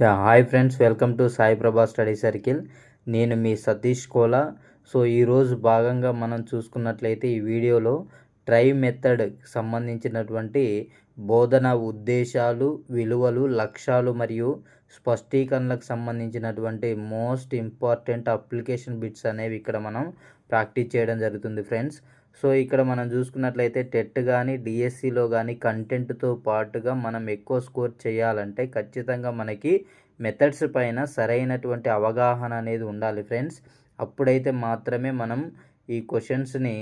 Yeah hi friends welcome to Sai Prabha study circle. నేను మీ Satish Kola. So ఈరోజు భాగంగా మనం చూసుకున్నట్లయితే ఈ వీడియోలో ట్రై మెథడ్ సంబంధించినటువంటి బోధన ఉద్దేశాలు విలువలు లక్ష్యాలు మరియు స్పష్టీకరణలకు సంబంధించినటువంటి మోస్ట్ ఇంపార్టెంట్ అప్లికేషన్ బిట్స్ అనేవి ఇక్కడ మనం ప్రాక్టీస్ చేయడం జరుగుతుంది ఫ్రెండ్స్. సో ఇక్కడ మనం చూసుకున్నట్లయితే టెట్ కానీ డిఎస్సిలో కానీ కంటెంట్తో పాటుగా మనం ఎక్కువ స్కోర్ చేయాలంటే ఖచ్చితంగా మనకి మెథడ్స్ పైన సరైనటువంటి అవగాహన అనేది ఉండాలి ఫ్రెండ్స్. అప్పుడైతే మాత్రమే మనం ఈ క్వశ్చన్స్ని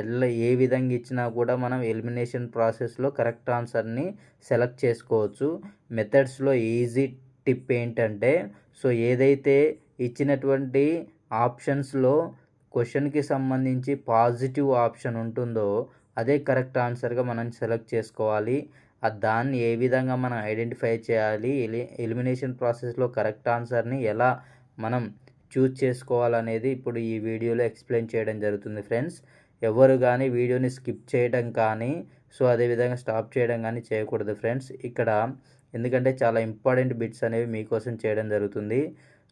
ఎల్ల ఏ విధంగా ఇచ్చినా కూడా మనం ఎలిమినేషన్ ప్రాసెస్లో కరెక్ట్ ఆన్సర్ని సెలెక్ట్ చేసుకోవచ్చు. మెథడ్స్లో ఈజీ టిప్ ఏంటంటే సో ఏదైతే ఇచ్చినటువంటి ఆప్షన్స్లో క్వశ్చన్కి సంబంధించి పాజిటివ్ ఆప్షన్ ఉంటుందో అదే కరెక్ట్ ఆన్సర్గా మనం సెలెక్ట్ చేసుకోవాలి. దాన్ని ఏ విధంగా మనం ఐడెంటిఫై చేయాలి? ఎలి ఎలిమినేషన్ ప్రాసెస్లో కరెక్ట్ ఆన్సర్ని ఎలా మనం చూజ్ చేసుకోవాలనేది ఇప్పుడు ఈ వీడియోలో ఎక్స్ప్లెయిన్ చేయడం జరుగుతుంది ఫ్రెండ్స్. ఎవరు కానీ వీడియోని స్కిప్ చేయడం కానీ సో అదేవిధంగా స్టాప్ చేయడం కానీ చేయకూడదు ఫ్రెండ్స్. ఇక్కడ ఎందుకంటే చాలా ఇంపార్టెంట్ బిట్స్ అనేవి మీకోసం చేయడం జరుగుతుంది.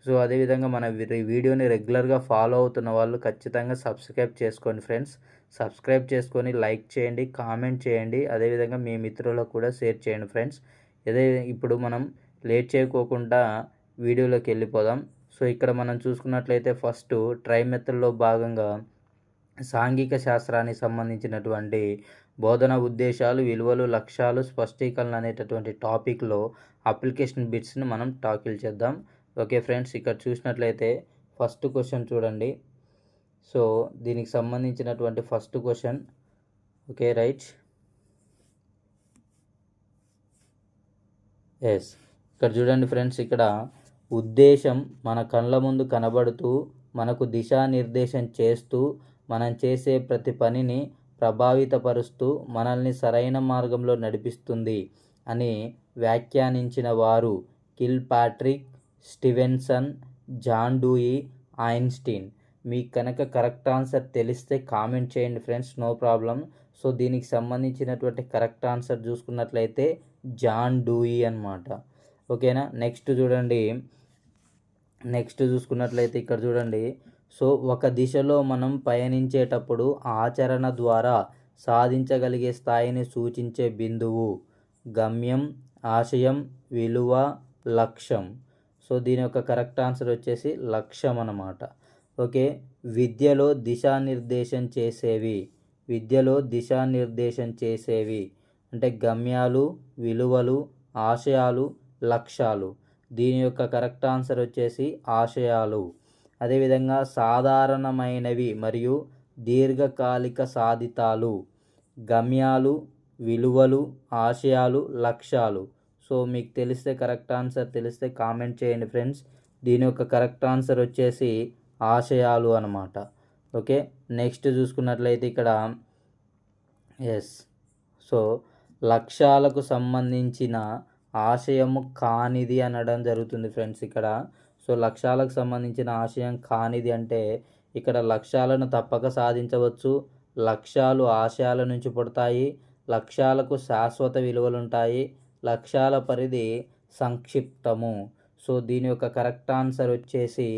సో అదేవిధంగా మన వీడియోని రెగ్యులర్గా ఫాలో అవుతున్న వాళ్ళు ఖచ్చితంగా సబ్స్క్రైబ్ చేసుకోండి ఫ్రెండ్స్. సబ్స్క్రైబ్ చేసుకొని లైక్ చేయండి కామెంట్ చేయండి. అదేవిధంగా మీ మిత్రులకు కూడా షేర్ చేయండి ఫ్రెండ్స్. అదే ఇప్పుడు మనం లేట్ చేయకోకుండా వీడియోలోకి వెళ్ళిపోదాం. సో ఇక్కడ మనం చూసుకున్నట్లయితే ఫస్ట్ ట్రైమెత్తల్లో భాగంగా సాంఘిక శాస్త్రానికి సంబంధించినటువంటి బోధన ఉద్దేశాలు విలువలు లక్ష్యాలు స్పష్టీకరణ అనేటటువంటి టాపిక్లో అప్లికేషన్ బిట్స్ని మనం టాకిల్ చేద్దాం. ఓకే ఫ్రెండ్స్ ఇక్కడ చూసినట్లయితే ఫస్ట్ క్వశ్చన్ చూడండి. సో దీనికి సంబంధించినటువంటి first question. Okay right? Yes ఇక్కడ చూడండి ఫ్రెండ్స్ ఇక్కడ ఉద్దేశం మన కళ్ళ ముందు కనబడుతూ మనకు దిశానిర్దేశం చేస్తూ మనం చేసే ప్రతి పనిని ప్రభావితపరుస్తూ మనల్ని సరైన మార్గంలో నడిపిస్తుంది అని వ్యాఖ్యానించిన వారు Kilpatrick Stevenson John Dewey Einstein. మీకు కనుక కరెక్ట్ ఆన్సర్ తెలిస్తే కామెంట్ చేయండి ఫ్రెండ్స్ నో ప్రాబ్లం. సో దీనికి సంబంధించినటువంటి కరెక్ట్ ఆన్సర్ చూసుకున్నట్లయితే జాన్ డూయి అనమాట ఓకేనా? నెక్స్ట్ చూడండి. నెక్స్ట్ చూసుకున్నట్లయితే ఇక్కడ చూడండి. సో ఒక దిశలో మనం పయనించేటప్పుడు ఆచరణ ద్వారా సాధించగలిగే స్థాయిని సూచించే బిందువు. గమ్యం ఆశయం విలువ లక్ష్యం. సో దీని యొక్క కరెక్ట్ ఆన్సర్ వచ్చేసి లక్ష్యం అన్నమాట. ఓకే విద్యలో దిశానిర్దేశం చేసేవి విద్యలో దిశానిర్దేశం చేసేవి అంటే గమ్యాలు విలువలు ఆశయాలు లక్ష్యాలు. దీని యొక్క కరెక్ట్ ఆన్సర్ వచ్చేసి ఆశయాలు. అదేవిధంగా సాధారణమైనవి మరియు దీర్ఘకాలిక సాధితాలు గమ్యాలు విలువలు ఆశయాలు లక్ష్యాలు. సో మీకు తెలిస్తే కరెక్ట్ ఆన్సర్ తెలిస్తే కామెంట్ చేయండి ఫ్రెండ్స్. దీని యొక్క కరెక్ట్ ఆన్సర్ వచ్చేసి ఆశయాలు అనమాట ఓకే? నెక్స్ట్ చూసుకున్నట్లయితే ఇక్కడ ఎస్ సో లక్ష్యాలకు సంబంధించిన ఆశయము కానిది అనడం జరుగుతుంది ఫ్రెండ్స్ ఇక్కడ. సో లక్ష్యాలకు సంబంధించిన ఆశయం కానిది అంటే ఇక్కడ లక్ష్యాలను తప్పక సాధించవచ్చు. లక్ష్యాలు ఆశయాల నుంచి పుడతాయి. లక్ష్యాలకు శాశ్వత విలువలు ఉంటాయి లక్ష్యాల పరిధి సంక్షిప్తము. సో దీని యొక్క కరెక్ట్ ఆన్సర్ వచ్చేసి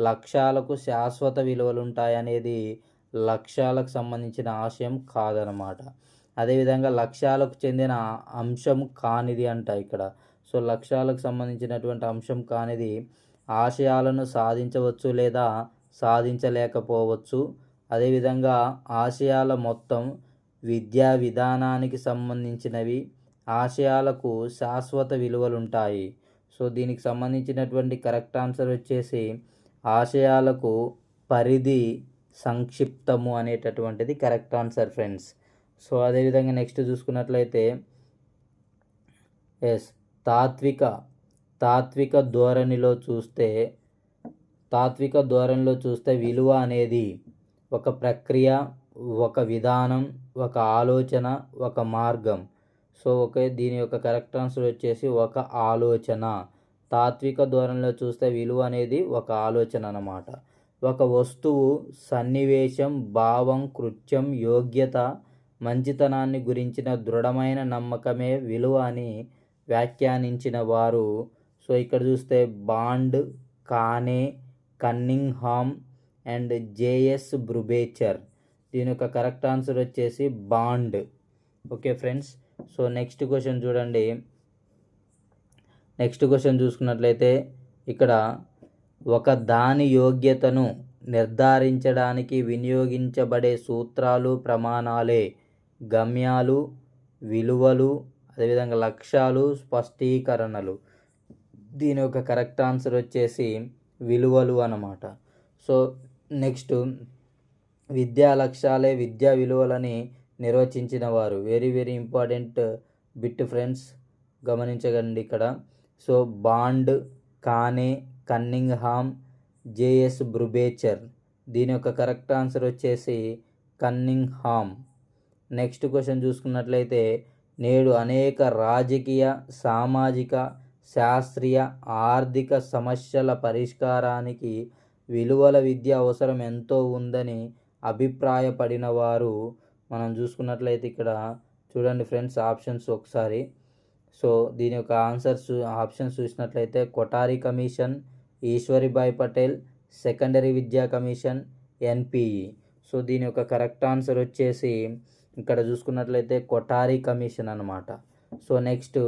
లక్ష్యాలకు శాశ్వత విలువలు ఉంటాయనేది లక్ష్యాలకు సంబంధించిన ఆశయం కాదనమాట. అదేవిధంగా లక్ష్యాలకు చెందిన అంశం కానిది అంట ఇక్కడ. సో లక్ష్యాలకు సంబంధించినటువంటి అంశం కానిది ఆశయాలను సాధించవచ్చు లేదా సాధించలేకపోవచ్చు. అదేవిధంగా ఆశయాల మొత్తం విద్యా విధానానికి సంబంధించినవి ఆశయాలకు శాశ్వత విలువలు ఉంటాయి సో దీనికి సంబంధించినటువంటి కరెక్ట్ ఆన్సర్ వచ్చేసి ఆశయాలకు పరిధి సంక్షిప్తము అనేటటువంటిది కరెక్ట్ ఆన్సర్ ఫ్రెండ్స్. సో అదేవిధంగా నెక్స్ట్ చూసుకున్నట్లయితే ఎస్ తాత్విక తాత్విక ధోరణిలో చూస్తే తాత్విక ధోరణిలో చూస్తే విలువ అనేది ఒక ప్రక్రియ ఒక విధానం ఒక ఆలోచన ఒక మార్గం. సో ఓకే దీని యొక్క కరెక్ట్ ఆన్సర్ వచ్చేసి ఒక ఆలోచన. తాత్విక ధోరణిలో చూస్తే విలువ అనేది ఒక ఆలోచన అన్నమాట. ఒక వస్తువు సన్నివేశం భావం కృత్యం యోగ్యత మంచితనాన్ని గురించిన దృఢమైన నమ్మకమే విలువ అని వ్యాఖ్యానించిన వారు. సో ఇక్కడ చూస్తే Bond Kane Cunningham and J S Brubacher. దీని యొక్క కరెక్ట్ ఆన్సర్ వచ్చేసి Bond. Okay friends so next question చూడండి. నెక్స్ట్ క్వశ్చన్ చూసుకున్నట్లయితే ఇక్కడ ఒక దాని యోగ్యతను నిర్ధారించడానికి వినియోగించబడే సూత్రాలు ప్రమాణాలే. గమ్యాలు విలువలు అదేవిధంగా లక్ష్యాలు స్పష్టీకరణలు. దీని యొక్క కరెక్ట్ ఆన్సర్ వచ్చేసి విలువలు అన్నమాట. సో నెక్స్ట్ విద్యా లక్ష్యాలే విద్యా విలువలని నిర్వచించిన వారు. Very very important bit friends గమనించగండి ఇక్కడ. So Bond Kane Cunningham J S Brubacher దీని యొక్క కరెక్ట్ ఆన్సర్ వచ్చేసి కన్నింగ్ హామ్ నెక్స్ట్ క్వశ్చన్ చూసుకున్నట్లయితే నేడు అనేక రాజకీయ సామాజిక శాస్త్రీయ ఆర్థిక సమస్యల పరిష్కారానికి విలువల విద్య అవసరం ఎంతో ఉందని అభిప్రాయపడిన వారు మనం చూసుకున్నట్లయితే ఇక్కడ చూడండి ఫ్రెండ్స్ ఆప్షన్స్ ఒకసారి. సో దీని యొక్క ఆన్సర్స్ ఆప్షన్స్ చూసినట్లయితే కొటారి కమిషన్ ఈశ్వరిబాయ్ పటేల్ సెకండరీ విద్యా కమిషన్ ఎన్పిఈ. సో దీని యొక్క కరెక్ట్ ఆన్సర్ వచ్చేసి ఇక్కడ చూసుకున్నట్లయితే కొటారి కమిషన్ అనమాట సో నెక్స్ట్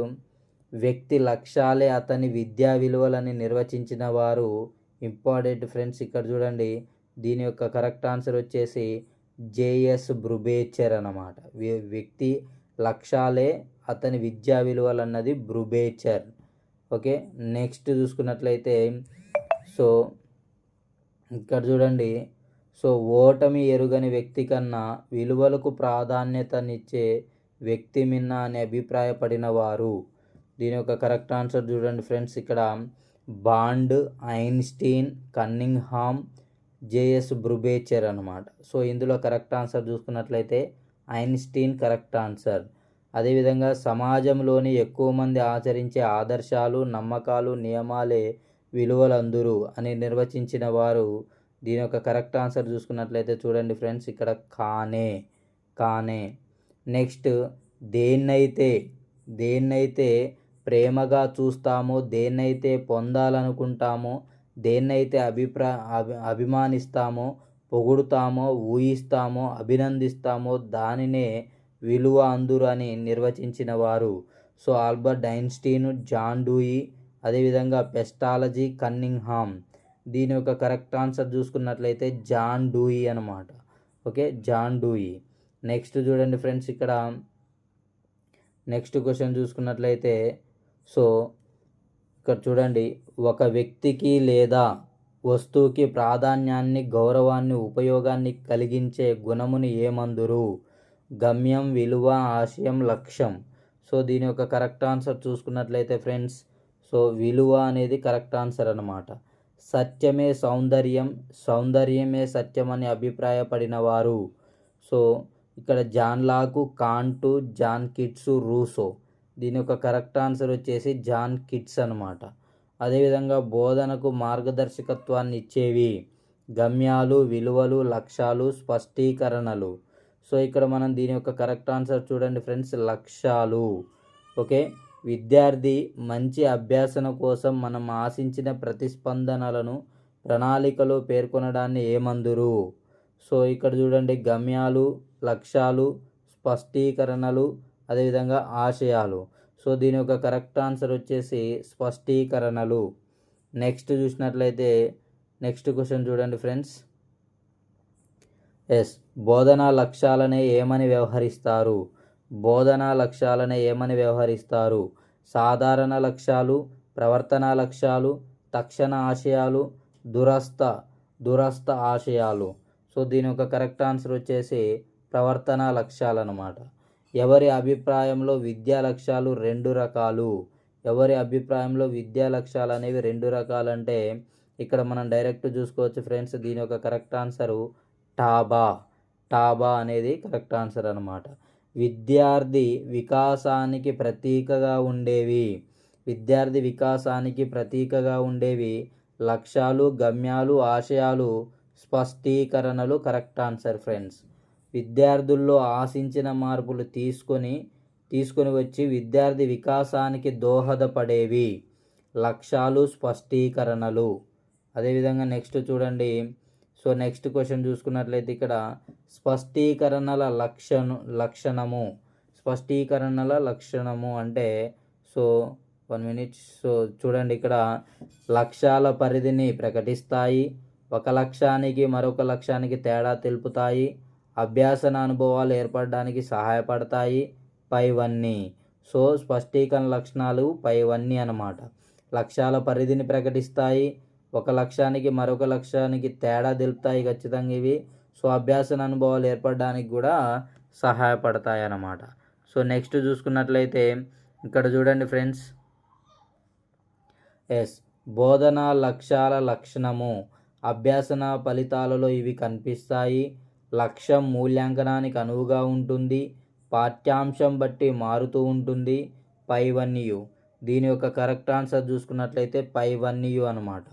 వ్యక్తి లక్ష్యాలే అతని విద్యా విలువలని నిర్వచించిన వారు. ఇంపార్టెంట్ ఫ్రెండ్స్ ఇక్కడ చూడండి. దీని యొక్క కరెక్ట్ ఆన్సర్ వచ్చేసి జేఎస్ బ్రుబేచర్ అన్నమాట వ్యక్తి లక్ష్యాలే అతని విద్యా విలువలు అన్నది బ్రుబేచర్. ఓకే? నెక్స్ట్ చూసుకున్నట్లయితే సో ఇక్కడ చూడండి. సో ఓటమి ఎరుగని వ్యక్తి కన్నా విలువలకు ప్రాధాన్యతనిచ్చే వ్యక్తి మిన్న అని అభిప్రాయపడిన వారు దీని యొక్క కరెక్ట్ ఆన్సర్ చూడండి ఫ్రెండ్స్. ఇక్కడ Bond Einstein Cunningham J S Brubacher అనమాట సో ఇందులో కరెక్ట్ ఆన్సర్ చూసుకున్నట్లయితే ఐన్స్టీన్ కరెక్ట్ ఆన్సర్. అదేవిధంగా సమాజంలోని ఎక్కువ మంది ఆచరించే ఆదర్శాలు నమ్మకాలు నియమాలే విలువలందురు అని నిర్వచించిన వారు దీని యొక్క కరెక్ట్ ఆన్సర్ చూసుకున్నట్లయితే చూడండి ఫ్రెండ్స్ ఇక్కడ కానే కానే. నెక్స్ట్ దేన్నైతే దేన్నైతే ప్రేమగా చూస్తామో దేన్నైతే పొందాలనుకుంటామో దేన్నైతే అభిప్రా అభి అభిమానిస్తామో పొగుడుతామో ఊహిస్తామో అభినందిస్తామో దానినే విలువ అందురు అని నిర్వచించిన వారు. So Albert Einstein John Dewey అదేవిధంగా పెస్టాలజీ కన్నింగ్ హామ్ దీని యొక్క కరెక్ట్ ఆన్సర్ చూసుకున్నట్లయితే జాన్ డూయి అనమాట ఓకే జాన్ డూయి. నెక్స్ట్ చూడండి ఫ్రెండ్స్ ఇక్కడ. నెక్స్ట్ క్వశ్చన్ చూసుకున్నట్లయితే సో ఇక్కడ చూడండి ఒక వ్యక్తికి లేదా వస్తువుకి ప్రాధాన్యాన్ని గౌరవాన్ని ఉపయోగాన్ని కలిగించే గుణముని ఏమందురు? గమ్యం విలువ ఆశయం లక్ష్యం. సో దీని యొక్క కరెక్ట్ ఆన్సర్ చూసుకున్నట్లయితే ఫ్రెండ్స్ సో విలువ అనేది కరెక్ట్ ఆన్సర్ అనమాట సత్యమే సౌందర్యం సౌందర్యమే సత్యం అని అభిప్రాయపడిన వారు. సో ఇక్కడ John Locke Kant John Keats Rousseau. దీని యొక్క కరెక్ట్ ఆన్సర్ వచ్చేసి జాన్ కిట్స్ అనమాట అదేవిధంగా బోధనకు మార్గదర్శకత్వాన్ని ఇచ్చేవి గమ్యాలు విలువలు లక్ష్యాలు స్పష్టీకరణలు. సో ఇక్కడ మనం దీని యొక్క కరెక్ట్ ఆన్సర్ చూడండి ఫ్రెండ్స్ లక్ష్యాలు. ఓకే? విద్యార్థి మంచి అభ్యాసన కోసం మనం ఆశించిన ప్రతిస్పందనలను ప్రణాళికలో పేర్కొనడాన్ని ఏమందురు? సో ఇక్కడ చూడండి గమ్యాలు లక్ష్యాలు స్పష్టీకరణలు అదేవిధంగా ఆశయాలు. సో దీని యొక్క కరెక్ట్ ఆన్సర్ వచ్చేసి స్పష్టీకరణలు. నెక్స్ట్ చూసినట్లయితే నెక్స్ట్ క్వశ్చన్ చూడండి ఫ్రెండ్స్. ఎస్ బోధనా లక్ష్యాలనే ఏమని వ్యవహరిస్తారు? బోధనా లక్ష్యాలనే ఏమని వ్యవహరిస్తారు? సాధారణ లక్ష్యాలు ప్రవర్తన లక్ష్యాలు తక్షణ ఆశయాలు దురస్థ దురస్థ ఆశయాలు. సో దీని యొక్క కరెక్ట్ ఆన్సర్ వచ్చేసి ప్రవర్తన లక్ష్యాలు అన్నమాట ఎవరి అభిప్రాయంలో విద్యా లక్ష్యాలు రెండు రకాలు? ఎవరి అభిప్రాయంలో విద్యా లక్ష్యాలు అనేవి రెండు రకాలంటే ఇక్కడ మనం డైరెక్ట్ చూసుకోవచ్చు ఫ్రెండ్స్ దీని యొక్క కరెక్ట్ ఆన్సరు టాబా. టాబా అనేది కరెక్ట్ ఆన్సర్ అనమాట విద్యార్థి వికాసానికి ప్రతీకగా ఉండేవి. విద్యార్థి వికాసానికి ప్రతీకగా ఉండేవి లక్ష్యాలు గమ్యాలు ఆశయాలు స్పష్టీకరణలు కరెక్ట్ ఆన్సర్ ఫ్రెండ్స్. విద్యార్థుల్లో ఆశించిన మార్పులు తీసుకొని తీసుకొని వచ్చి విద్యార్థి వికాసానికి దోహదపడేవి. లక్ష్యాలు స్పష్టీకరణలు. అదేవిధంగా నెక్స్ట్ చూడండి. సో నెక్స్ట్ క్వశ్చన్ చూసుకున్నట్లయితే ఇక్కడ స్పష్టీకరణల లక్షణ లక్షణము. స్పష్టీకరణల లక్షణము అంటే సో వన్ మినిట్. సో చూడండి ఇక్కడ. లక్ష్యాల పరిధిని ప్రకటిస్తాయి. ఒక లక్ష్యానికి మరొక లక్ష్యానికి తేడా తెలుపుతాయి. అభ్యాసన అనుభవాలు ఏర్పడడానికి సహాయపడతాయి. పైవన్నీ. సో స్పష్టీకరణ లక్షణాలు పైవన్నీ అన్నమాట. లక్ష్యాల పరిధిని ప్రకటిస్తాయి. ఒక లక్ష్యానికి మరొక లక్ష్యానికి తేడా తెలుపుతాయి ఖచ్చితంగా ఇవి. సో అభ్యాసన అనుభవాలు ఏర్పడడానికి కూడా సహాయపడతాయి అన్నమాట. సో నెక్స్ట్ చూసుకున్నట్లయితే ఇక్కడ చూడండి ఫ్రెండ్స్. ఎస్. బోధనా లక్ష్యాల లక్షణము. అభ్యాసన ఫలితాలలో ఇవి కనిపిస్తాయి. లక్ష్యం మూల్యాంకనానికి అనువుగా ఉంటుంది పాఠ్యాంశం బట్టి మారుతూ ఉంటుంది. పైవన్యు దీని యొక్క కరెక్ట్ ఆన్సర్ చూసుకున్నట్లయితే పైవన్యు అనమాట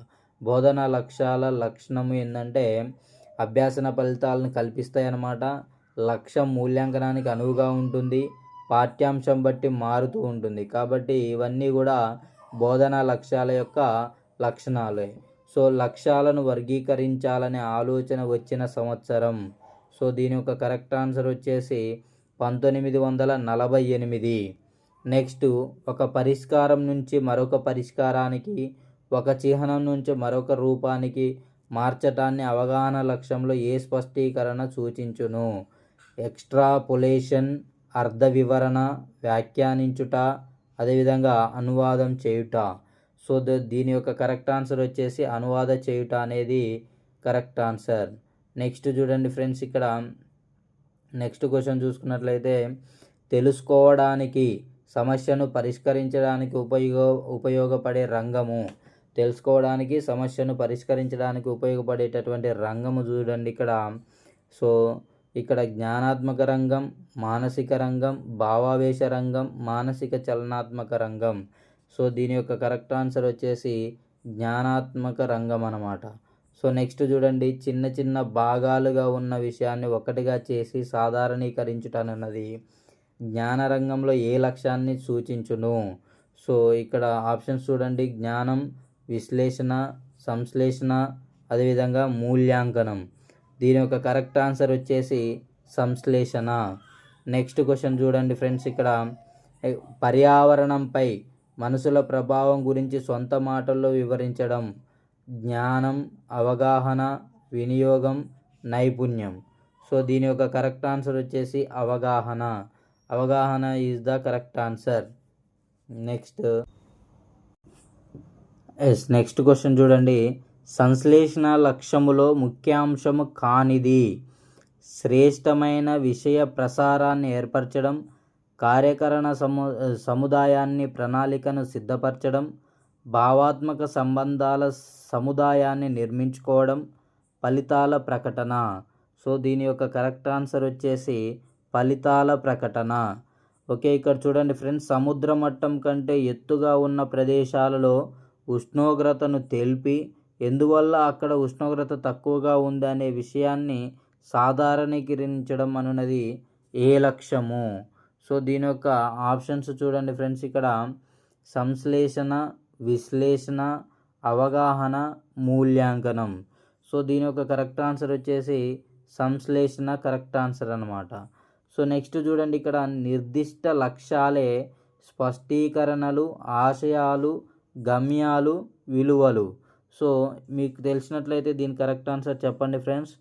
బోధన లక్ష్యాల లక్షణము ఏంటంటే అభ్యాసన ఫలితాలను కల్పిస్తాయి అన్నమాట. లక్ష్యం మూల్యాంకనానికి అనువుగా ఉంటుంది పాఠ్యాంశం బట్టి మారుతూ ఉంటుంది. కాబట్టి ఇవన్నీ కూడా బోధనా లక్ష్యాల యొక్క లక్షణాలే. సో లక్ష్యాలను వర్గీకరించాలనే ఆలోచన వచ్చిన సంవత్సరం. సో దీని యొక్క కరెక్ట్ ఆన్సర్ వచ్చేసి పంతొమ్మిది వందల నలభై ఎనిమిది. నెక్స్ట్ ఒక పరిష్కారం నుంచి మరొక పరిష్కారానికి ఒక చిహ్నం నుంచి మరొక రూపానికి మార్చటాన్ని అవగాహన లక్ష్యంలో ఏ స్పష్టీకరణ సూచించును? ఎక్స్ట్రాపులేషన్ అర్ధ వివరణ వ్యాఖ్యానించుట అదేవిధంగా అనువాదం చేయుట. సో ద దీని యొక్క కరెక్ట్ ఆన్సర్ వచ్చేసి అనువాద చేయుట అనేది కరెక్ట్ ఆన్సర్. నెక్స్ట్ చూడండి ఫ్రెండ్స్ ఇక్కడ. నెక్స్ట్ క్వశ్చన్ చూసుకున్నట్లయితే తెలుసుకోవడానికి సమస్యను పరిష్కరించడానికి ఉపయోగ ఉపయోగపడే రంగము. తెలుసుకోవడానికి సమస్యను పరిష్కరించడానికి ఉపయోగపడేటటువంటి రంగము చూడండి ఇక్కడ. సో ఇక్కడ జ్ఞానాత్మక రంగం మానసిక రంగం భావావేశ రంగం మానసిక చలనాత్మక రంగం. సో దీని యొక్క కరెక్ట్ ఆన్సర్ వచ్చేసి జ్ఞానాత్మక రంగం అన్నమాట. సో నెక్స్ట్ చూడండి చిన్న చిన్న భాగాలుగా ఉన్న విషయాన్ని ఒకటిగా చేసి సాధారణీకరించుటనున్నది జ్ఞానరంగంలో ఏ లక్ష్యాన్ని సూచించును. సో ఇక్కడ ఆప్షన్స్ చూడండి జ్ఞానం విశ్లేషణ సంశ్లేషణ అదేవిధంగా మూల్యాంకనం. దీని యొక్క కరెక్ట్ ఆన్సర్ వచ్చేసి సంశ్లేషణ. నెక్స్ట్ క్వశ్చన్ చూడండి ఫ్రెండ్స్ ఇక్కడ పర్యావరణంపై మనుషుల ప్రభావం గురించి సొంత మాటల్లో వివరించడం. జ్ఞానం అవగాహన వినియోగం నైపుణ్యం. సో దీని యొక్క కరెక్ట్ ఆన్సర్ వచ్చేసి అవగాహన. అవగాహన is the correct answer. Next. Yes next question చూడండి. సంశ్లేషణ లక్ష్యములో ముఖ్యాంశము కానిది. శ్రేష్టమైన విషయ ప్రసారాన్ని ఏర్పరచడం కార్యకరణ సము సముదాయాన్ని ప్రణాళికను సిద్ధపరచడం భావాత్మక సంబంధాల సముదాయాన్ని నిర్మించుకోవడం ఫలితాల ప్రకటన. సో దీని యొక్క కరెక్ట్ ఆన్సర్ వచ్చేసి ఫలితాల ప్రకటన. ఓకే ఇక్కడ చూడండి ఫ్రెండ్స్. సముద్ర మట్టం కంటే ఎత్తుగా ఉన్న ప్రదేశాలలో ఉష్ణోగ్రతను తెలిపి ఎందువల్ల అక్కడ ఉష్ణోగ్రత తక్కువగా ఉంది అనే విషయాన్ని సాధారణీకరించడం అనున్నది ఏ లక్ష్యము? సో దీని యొక్క ఆప్షన్స్ చూడండి ఫ్రెండ్స్. ఇక్కడ సంశ్లేషణ విశ్లేషణ అవగాహన మూల్యాంకనం. సో దీని యొక్క కరెక్ట్ ఆన్సర్ వచ్చేసి సంశ్లేషణ కరెక్ట్ ఆన్సర్ అనమాట సో నెక్స్ట్ చూడండి ఇక్కడ నిర్దిష్ట లక్ష్యాలే స్పష్టీకరణలు ఆశయాలు గమ్యాలు విలువలు. సో మీకు తెలిసినట్లయితే దీని కరెక్ట్ ఆన్సర్ చెప్పండి ఫ్రెండ్స్.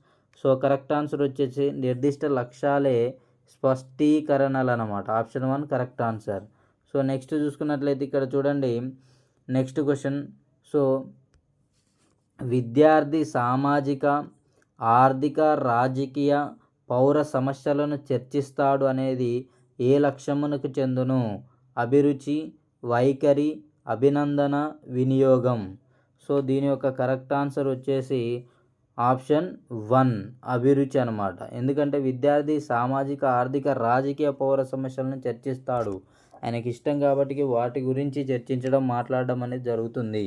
సో కరెక్ట్ ఆన్సర్ వచ్చేసి నిర్దిష్ట లక్ష్యాలే స్పష్టీకరణలు అనమాట option one correct answer. So next చూసుకున్నట్లయితే ఇక్కడ చూడండి. నెక్స్ట్ క్వశ్చన్ సో విద్యార్థి సామాజిక ఆర్థిక రాజకీయ పౌర సమస్యలను చర్చిస్తాడు అనేది ఏ లక్ష్యమునకు చెందును? అభిరుచి వైఖరి అభినందన వినియోగం. సో దీని యొక్క కరెక్ట్ ఆన్సర్ వచ్చేసి ఆప్షన్ వన్ అభిరుచి అనమాట ఎందుకంటే విద్యార్థి సామాజిక ఆర్థిక రాజకీయ పౌర సమస్యలను చర్చిస్తాడు. ఆయనకి ఇష్టం కాబట్టి వాటి గురించి చర్చించడం మాట్లాడడం అనేది జరుగుతుంది.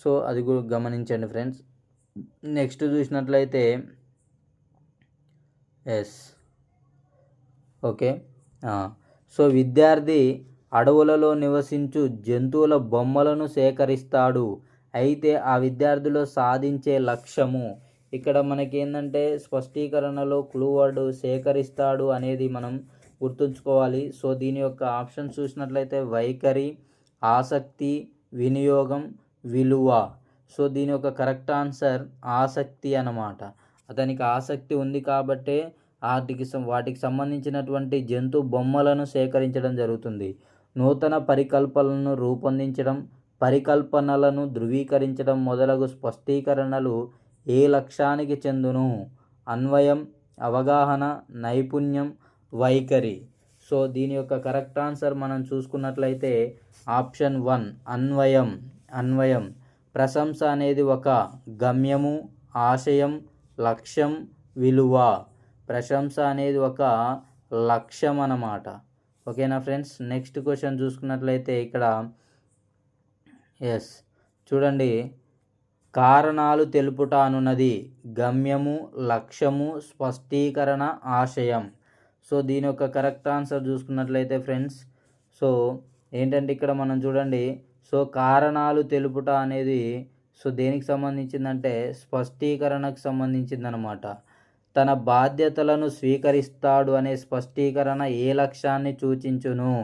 సో అది కూడా గమనించండి ఫ్రెండ్స్. నెక్స్ట్ చూసినట్లయితే ఎస్. ఓకే. సో విద్యార్థి అడవులలో నివసించు జంతువుల బొమ్మలను సేకరిస్తాడు. అయితే ఆ విద్యార్థిలో సాధించే లక్ష్యము ఇక్కడ మనకి ఏంటంటే స్పష్టీకరణలో క్లూ వర్డ్ సేకరిస్తాడు అనేది మనం గుర్తుంచుకోవాలి. సో దీని యొక్క ఆప్షన్ చూసినట్లయితే వైఖరి ఆసక్తి వినియోగం విలువ. సో దీని యొక్క కరెక్ట్ ఆన్సర్ ఆసక్తి అన్నమాట. అతనికి ఆసక్తి ఉంది కాబట్టే వాటికి వాటికి సంబంధించినటువంటి జంతు బొమ్మలను సేకరించడం జరుగుతుంది. నూతన పరికల్పనలను రూపొందించడం పరికల్పనలను ధృవీకరించడం మొదలగు స్పష్టీకరణలు ఏ లక్ష్యానికి చెందును? అన్వయం అవగాహన నైపుణ్యం వైఖరి. సో దీని యొక్క కరెక్ట్ ఆన్సర్ మనం చూసుకున్నట్లయితే ఆప్షన్ వన్ అన్వయం. అన్వయం. ప్రశంస అనేది ఒక గమ్యము ఆశయం లక్ష్యం విలువ. ప్రశంస అనేది ఒక లక్ష్యం అన్నమాట. ఓకేనా ఫ్రెండ్స్? నెక్స్ట్ క్వశ్చన్ చూసుకున్నట్లయితే ఇక్కడ ఎస్. చూడండి. కారణాలు తెలుపుట అనున్నది గమ్యము లక్ష్యము స్పష్టీకరణ ఆశయం. సో దీని యొక్క కరెక్ట్ ఆన్సర్ చూసుకున్నట్లయితే ఫ్రెండ్స్ సో ఏంటంటే ఇక్కడ మనం చూడండి సో కారణాలు తెలుపుట అనేది సో దేనికి సంబంధించిందంటే స్పష్టీకరణకు సంబంధించిందనమాట. తన బాధ్యతలను స్వీకరిస్తాడు అనే స్పష్టీకరణ ఏ లక్ష్యాన్ని సూచించును?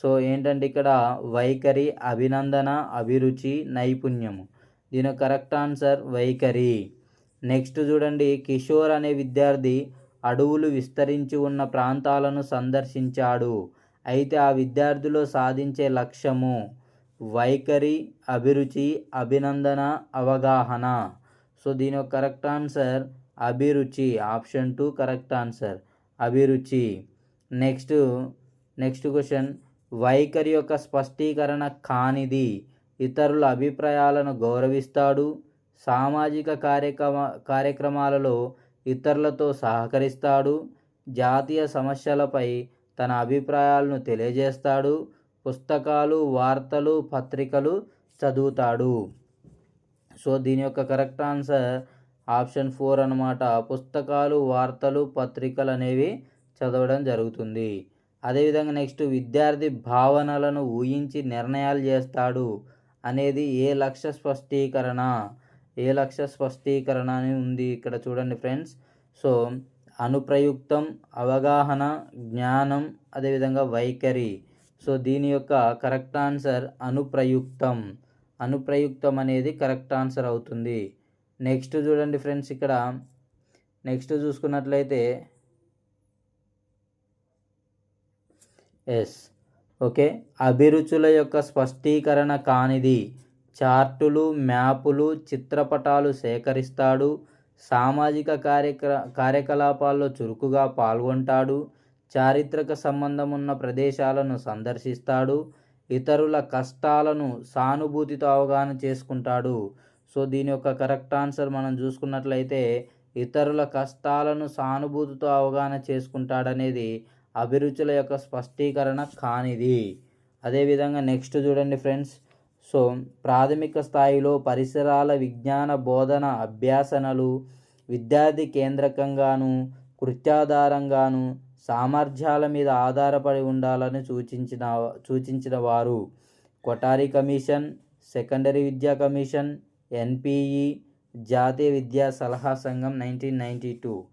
సో ఏంటంటే ఇక్కడ వైఖరి అభినందన అభిరుచి నైపుణ్యము దీని కరెక్ట్ ఆన్సర్ వైఖరి. నెక్స్ట్ చూడండి కిషోర్ అనే విద్యార్థి అడవులు విస్తరించి ఉన్న ప్రాంతాలను సందర్శించాడు. అయితే ఆ విద్యార్థిలో సాధించే లక్ష్యము వైఖరి అభిరుచి అభినందన అవగాహన. సో దీని యొక్క కరెక్ట్ ఆన్సర్ అభిరుచి. ఆప్షన్ టూ కరెక్ట్ ఆన్సర్ అభిరుచి. Next next question. వైఖరి యొక్క స్పష్టీకరణ కానిది. ఇతరుల అభిప్రాయాలను గౌరవిస్తాడు. సామాజిక కార్యక్రమ కార్యక్రమాలలో ఇతరులతో సహకరిస్తాడు. జాతీయ సమస్యలపై తన అభిప్రాయాలను తెలియజేస్తాడు. పుస్తకాలు వార్తలు పత్రికలు చదువుతాడు. సో దీని యొక్క కరెక్ట్ ఆన్సర్ ఆప్షన్ ఫోర్ అనమాట పుస్తకాలు వార్తలు పత్రికలు అనేవి చదవడం జరుగుతుంది. అదేవిధంగా నెక్స్ట్ విద్యార్థి భావనలను ఊహించి నిర్ణయాలు చేస్తాడు అనేది ఏ లక్ష్య స్పష్టీకరణ? ఏ లక్ష్య స్పష్టీకరణ అని ఉంది ఇక్కడ చూడండి ఫ్రెండ్స్? సో అనుప్రయుక్తం అవగాహన జ్ఞానం అదేవిధంగా వైఖరి. సో దీని యొక్క కరెక్ట్ ఆన్సర్ అనుప్రయుక్తం. అనుప్రయుక్తం అనేది కరెక్ట్ ఆన్సర్ అవుతుంది. నెక్స్ట్ చూడండి ఫ్రెండ్స్ ఇక్కడ. నెక్స్ట్ చూసుకున్నట్లయితే ఎస్. ఓకే. అభిరుచుల యొక్క స్పష్టీకరణ కానిది. చార్టులు మ్యాపులు చిత్రపటాలు సేకరిస్తాడు. సామాజిక కార్యక్ర కార్యకలాపాల్లో చురుకుగా పాల్గొంటాడు. చారిత్రక సంబంధం ఉన్న ప్రదేశాలను సందర్శిస్తాడు. ఇతరుల కష్టాలను సానుభూతితో అవగాహన చేసుకుంటాడు. సో దీని యొక్క కరెక్ట్ ఆన్సర్ మనం చూసుకున్నట్లయితే ఇతరుల కష్టాలను సానుభూతితో అవగాహన చేసుకుంటాడనేది అభిరుచుల యొక్క స్పష్టీకరణ కానిది. అదేవిధంగా నెక్స్ట్ చూడండి ఫ్రెండ్స్. సో ప్రాథమిక స్థాయిలో పరిసరాల విజ్ఞాన బోధన అభ్యాసనలు విద్యార్థి కేంద్రకంగాను కృత్యాధారంగాను సామర్థ్యాల మీద ఆధారపడి ఉండాలని సూచించిన సూచించిన వారు కొటారి కమిషన్ సెకండరీ విద్యా కమిషన్ ఎన్పిఈ జాతీయ విద్యా సలహా సంఘం నైన్టీన్ నైంటీ టూ.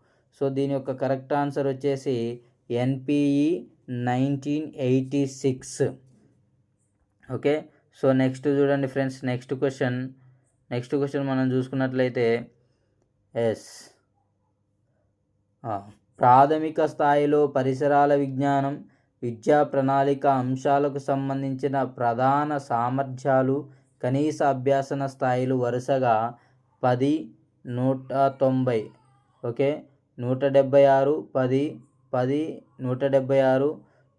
సో దీని యొక్క కరెక్ట్ ఆన్సర్ వచ్చేసి NPE nineteen eighty six. Okay? So next చూడండి friends next question. Next question మనం చూసుకున్నట్లయితే ఎస్. ప్రాథమిక స్థాయిలో పరిసరాల విజ్ఞానం విద్యా ప్రణాళిక అంశాలకు సంబంధించిన ప్రధాన సామర్థ్యాలు కనీస అభ్యాసన స్థాయిలు వరుసగా పది నూట తొంభై. ఓకే? నూట డెబ్భై ఆరు పది పది నూట డెబ్భై ఆరు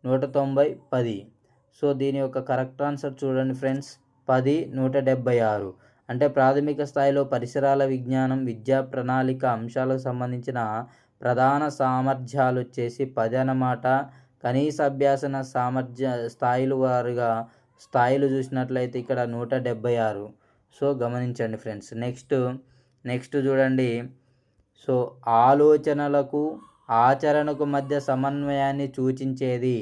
నూట తొంభై పది. సో దీని యొక్క కరెక్ట్ ఆన్సర్ చూడండి ఫ్రెండ్స్ పది నూట డెబ్బై ఆరు. అంటే ప్రాథమిక స్థాయిలో పరిసరాల విజ్ఞానం విద్యా ప్రణాళిక అంశాలకు సంబంధించిన ప్రధాన సామర్థ్యాలు వచ్చేసి పది అన్నమాట. కనీస అభ్యాసన సామర్థ్య స్థాయిలు వారుగా స్థాయిలు చూసినట్లయితే ఇక్కడ నూట డెబ్బై ఆరు. సో గమనించండి ఫ్రెండ్స్ నెక్స్ట్ నెక్స్ట్ చూడండి. సో ఆలోచనలకు ఆచరణకు మధ్య సమన్వయాన్ని సూచించేది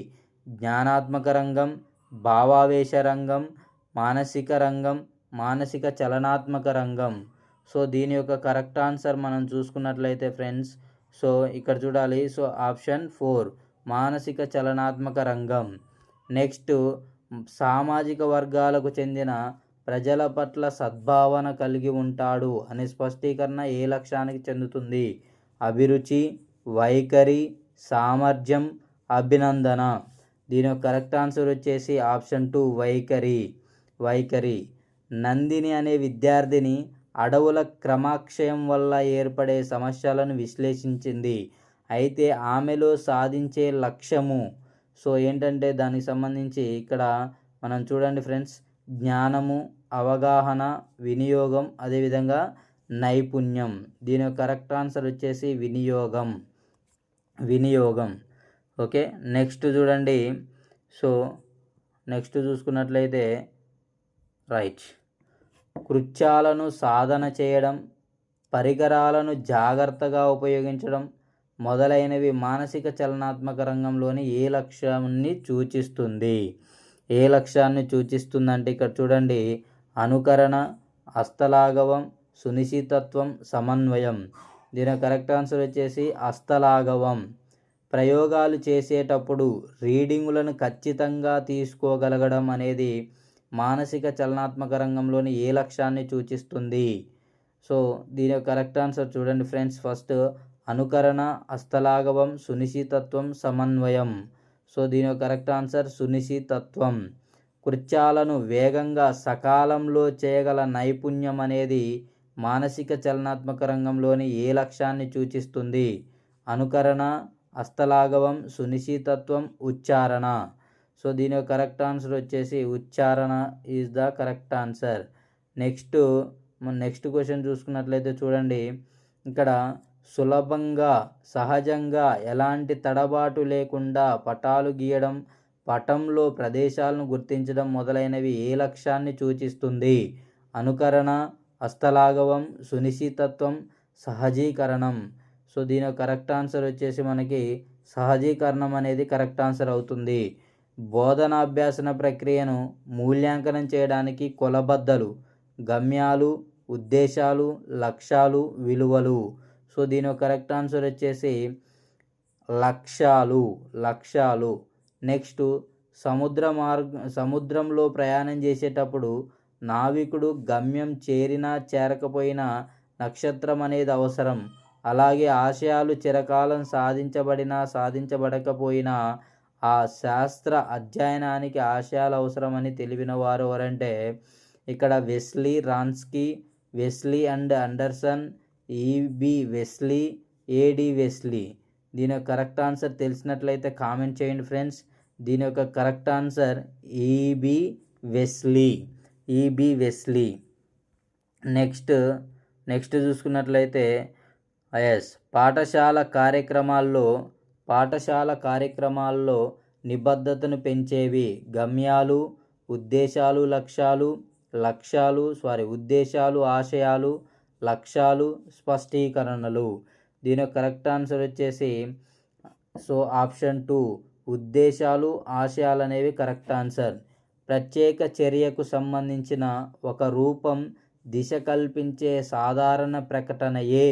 జ్ఞానాత్మక రంగం భావావేశ రంగం మానసిక రంగం మానసిక చలనాత్మక రంగం. సో దీని యొక్క కరెక్ట్ ఆన్సర్ మనం చూసుకున్నట్లయితే ఫ్రెండ్స్ సో ఇక్కడ చూడాలి. సో ఆప్షన్ ఫోర్ మానసిక చలనాత్మక రంగం. నెక్స్ట్ సామాజిక వర్గాలకు చెందిన ప్రజల పట్ల సద్భావన కలిగి ఉంటాడు అనే స్పష్టీకరణ ఏ లక్ష్యానికి చెందుతుంది? అభిరుచి వైఖరి సామర్థ్యం అభినందన. దీని యొక్క కరెక్ట్ ఆన్సర్ వచ్చేసి ఆప్షన్ టూ వైఖరి. వైఖరి. నందిని అనే విద్యార్థిని అడవుల క్రమాక్షయం వల్ల ఏర్పడే సమస్యలను విశ్లేషించింది. అయితే ఆమెలో సాధించే లక్ష్యము. సో ఏంటంటే దానికి సంబంధించి ఇక్కడ మనం చూడండి ఫ్రెండ్స్ జ్ఞానము అవగాహన వినియోగం అదేవిధంగా నైపుణ్యం. దీని కరెక్ట్ ఆన్సర్ వచ్చేసి వినియోగం. వినియోగం. ఓకే నెక్స్ట్ చూడండి. సో నెక్స్ట్ చూసుకున్నట్లయితే రైట్. కృత్యాలను సాధన చేయడం పరికరాలను జాగ్రత్తగా ఉపయోగించడం మొదలైనవి మానసిక చలనాత్మక రంగంలోని ఏ లక్ష్యాన్ని సూచిస్తుంది? ఏ లక్ష్యాన్ని సూచిస్తుందంటే ఇక్కడ చూడండి. అనుకరణ హస్తలాఘవం సునిశ్చితత్వం సమన్వయం. దీని కరెక్ట్ ఆన్సర్ వచ్చేసి హస్తలాఘవం ప్రయోగాలు చేసేటప్పుడు రీడింగులను ఖచ్చితంగా తీసుకోగలగడం అనేది మానసిక చలనాత్మక రంగంలోని ఏ లక్ష్యాన్ని సూచిస్తుంది? సో దీని యొక్క కరెక్ట్ ఆన్సర్ చూడండి ఫ్రెండ్స్. ఫస్ట్ అనుకరణ హస్తలాఘవం సునిశ్చితత్వం సమన్వయం. సో దీని యొక్క కరెక్ట్ ఆన్సర్ సునిశ్చితత్వం. కృత్యాలను వేగంగా సకాలంలో చేయగల నైపుణ్యం అనేది మానసిక చలనాత్మక రంగంలోని ఏ లక్ష్యాన్ని సూచిస్తుంది? అనుకరణ హస్తలాఘవం సునిశితత్వం ఉచ్చారణ. సో దీని యొక్క కరెక్ట్ ఆన్సర్ వచ్చేసి ఉచ్చారణ is the correct answer. Next next question చూసుకున్నట్లయితే చూడండి. ఇక్కడ సులభంగా సహజంగా ఎలాంటి తడబాటు లేకుండా పటాలు గీయడం పటంలో ప్రదేశాలను గుర్తించడం మొదలైనవి ఏ లక్ష్యాన్ని సూచిస్తుంది? అనుకరణ హస్తలాఘవం సునిశ్చితత్వం సహజీకరణం. సో దీని కరెక్ట్ ఆన్సర్ వచ్చేసి మనకి సహజీకరణం అనేది కరెక్ట్ ఆన్సర్ అవుతుంది. బోధనాభ్యాసన ప్రక్రియను మూల్యాంకనం చేయడానికి కొలబద్దలు గమ్యాలు ఉద్దేశాలు లక్ష్యాలు విలువలు. సో దీని కరెక్ట్ ఆన్సర్ వచ్చేసి లక్ష్యాలు లక్ష్యాలు. నెక్స్ట్ సముద్ర మార్గ సముద్రంలో ప్రయాణం చేసేటప్పుడు నావికుడు గమ్యం చేరినా చేరకపోయినా నక్షత్రం అనేది అవసరం. అలాగే ఆశయాలు చిరకాలం సాధించబడినా సాధించబడకపోయినా ఆ శాస్త్ర అధ్యయనానికి ఆశయాలు అవసరమని తెలిపిన వారు ఎవరంటే ఇక్కడ Wesley Wronski Wesley and Anderson EB Wesley AD Wesley. దీని యొక్క కరెక్ట్ ఆన్సర్ తెలిసినట్లయితే కామెంట్ చేయండి ఫ్రెండ్స్. దీని యొక్క correct answer EB Wesley. EB Wesley. Next next చూసుకున్నట్లయితే ఎస్ పాఠశాల కార్యక్రమాల్లో పాఠశాల కార్యక్రమాల్లో నిబద్ధతను పెంచేవి గమ్యాలు ఉద్దేశాలు లక్ష్యాలు లక్ష్యాలు సారీ ఉద్దేశాలు ఆశయాలు లక్ష్యాలు స్పష్టీకరణలు. దీని కరెక్ట్ ఆన్సర్ వచ్చేసి సో ఆప్షన్ టూ ఉద్దేశాలు ఆశయాలు అనేవి కరెక్ట్ ఆన్సర్. ప్రత్యేక చర్యకు సంబంధించిన ఒక రూపం దిశ కల్పించే సాధారణ ప్రకటనయే.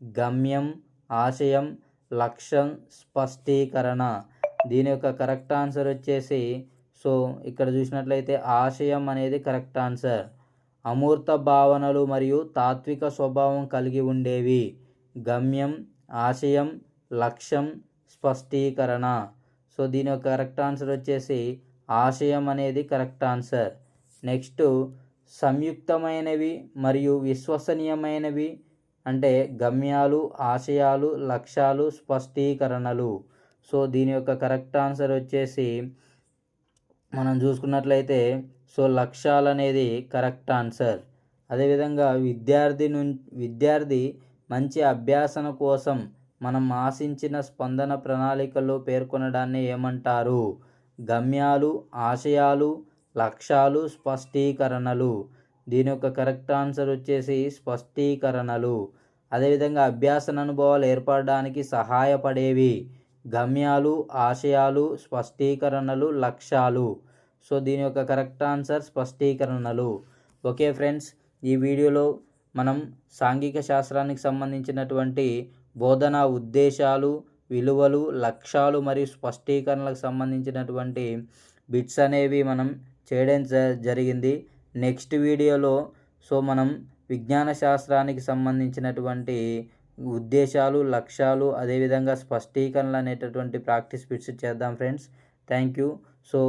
గమ్యం ఆశయం లక్ష్యం స్పష్టీకరణ. దీని యొక్క కరెక్ట్ ఆన్సర్ వచ్చేసి సో ఇక్కడ చూసినట్లయితే ఆశయం అనేది కరెక్ట్ ఆన్సర్. అమూర్త భావనలు మరియు తాత్విక స్వభావం కలిగి ఉండేవి. గమ్యం ఆశయం లక్ష్యం స్పష్టీకరణ. సో దీని యొక్క కరెక్ట్ ఆన్సర్ వచ్చేసి ఆశయం అనేది కరెక్ట్ ఆన్సర్. నెక్స్ట్ సంయుక్తమైనవి మరియు విశ్వసనీయమైనవి అంటే గమ్యాలు ఆశయాలు లక్ష్యాలు స్పష్టీకరణలు. సో దీని యొక్క కరెక్ట్ ఆన్సర్ వచ్చేసి మనం చూసుకున్నట్లయితే సో లక్ష్యాలు అనేది కరెక్ట్ ఆన్సర్. అదేవిధంగా విద్యార్థి ను విద్యార్థి మంచి అభ్యాసన కోసం మనం ఆశించిన స్పందన ప్రణాళికలో పేర్కొనడాన్ని ఏమంటారు? గమ్యాలు ఆశయాలు లక్ష్యాలు స్పష్టీకరణలు. దీని యొక్క కరెక్ట్ ఆన్సర్ వచ్చేసి స్పష్టీకరణలు. అదేవిధంగా అభ్యాసన అనుభవాలు ఏర్పడడానికి సహాయపడేవి. గమ్యాలు ఆశయాలు స్పష్టీకరణలు లక్ష్యాలు. సో దీని యొక్క కరెక్ట్ ఆన్సర్ స్పష్టీకరణలు. ఓకే ఫ్రెండ్స్ ఈ వీడియోలో మనం సాంఘిక శాస్త్రానికి సంబంధించినటువంటి బోధనా ఉద్దేశాలు విలువలు లక్ష్యాలు మరియు స్పష్టీకరణలకు సంబంధించినటువంటి బిట్స్ అనేవి మనం చేయడం జరిగింది. నెక్స్ట్ వీడియోలో సో మనం విజ్ఞాన శాస్త్రానికి సంబంధించినటువంటి ఉద్దేశాలు లక్ష్యాలు అదేవిధంగా స్పష్టీకరణలు అనేటటువంటి ప్రాక్టీస్ బిట్స్ చేద్దాం ఫ్రెండ్స్. Thank you. సో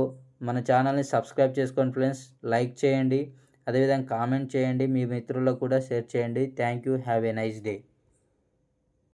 మన ఛానల్ని సబ్స్క్రైబ్ చేసుకోండి ఫ్రెండ్స్. లైక్ చేయండి. అదేవిధంగా కామెంట్ చేయండి. మీ మిత్రులకు కూడా షేర్ చేయండి. Thank you. Have a nice day.